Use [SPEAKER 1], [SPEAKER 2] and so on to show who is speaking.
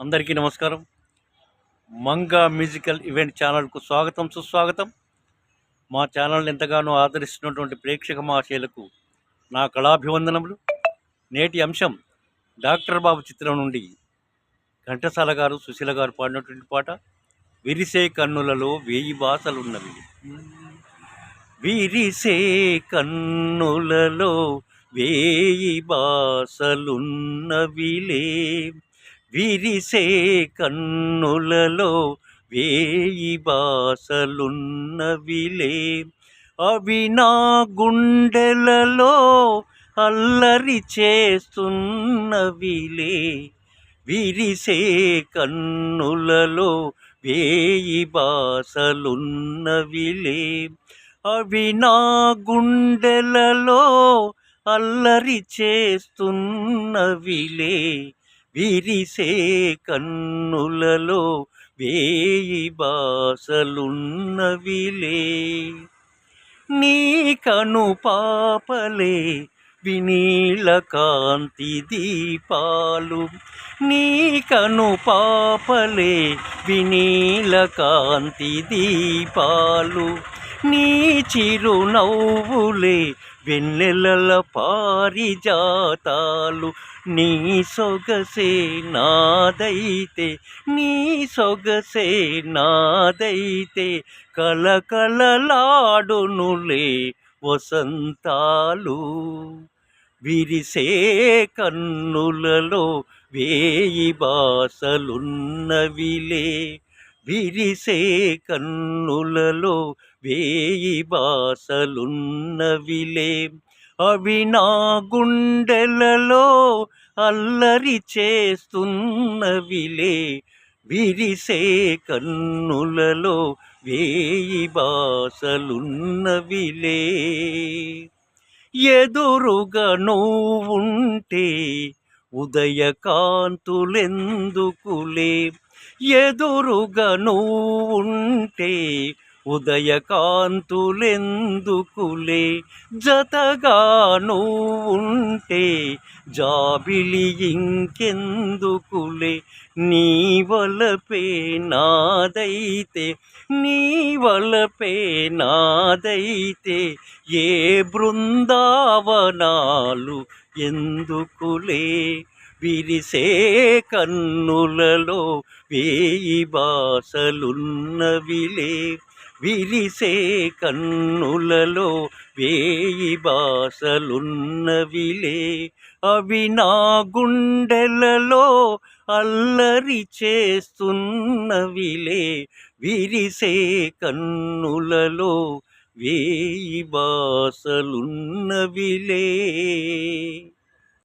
[SPEAKER 1] అందరికీ నమస్కారం. Manga musical event ఛానల్కు స్వాగతం సుస్వాగతం. మా ఛానల్ని ఎంతగానో ఆదరిస్తున్నటువంటి ప్రేక్షక మహాశయులకు నా కళాభివందనములు. నేటి అంశం డాక్టర్ బాబు చిత్రం నుండి ఘంటసాల గారు సుశీల గారు పాడినటువంటి పాట విరిసే కన్నులలో వేయి భాషలున్నవి విరిసే కన్నులలో వేయి భాషలున్నవిలే విరిసే కన్నులలో వేయి బాసలున్నవిలే. అవి నా గుండెలలో అల్లరి చేస్తున్నవిలే. విరిసే కన్నులలో వేయి బాసలున్నవిలే. అవి నా గుండెలలో అల్లరి చేస్తున్నవిలే. విరిసే కన్నులలో వేయి బాసలున్నవిలే. నీ కను పాపలే వినీల కాంతి దీపాలు. నీ కను పాపలే వినీల కాంతి దీపాలు. నీ చిరునవ్వులే వెన్నెలల పారిజాతాలు నీ సొగసే నాదైతే నీ సొగసే నాదైతే కలకలలాడునులే వసంతాలు. విరిసే కన్నులలో వేయి బాసలున్నవిలే విరిసే కన్నులలో వేయి బాసలున్నవిలే. అవి నా గుండెలలో అల్లరి చేస్తున్నవిలే. విరిసే కన్నులలో వేయి బాసలున్నవిలే. ఎదురుగా నువ్వుంటే ఉదయకాంతులెందుకులే? ఎదురుగా నువ్వుంటే ఉదయకాంతులెందుకులే? జతగా నువ్వుంటే జాబిలి ఇంకెందుకులే? నీ వలపే నాదైతే నీ వలపే నాదైతే ఏ బృందావనాలు ఎందుకులే? విరిసే కన్నులలో వేయి బాసలున్నవిలే. విరిసే కన్నులలో వేయి బాసలున్నవిలే. అవి నా గుండెలలో అల్లరి చేస్తున్నవిలే. విరిసే కన్నులలో వేయి బాసలున్నవిలే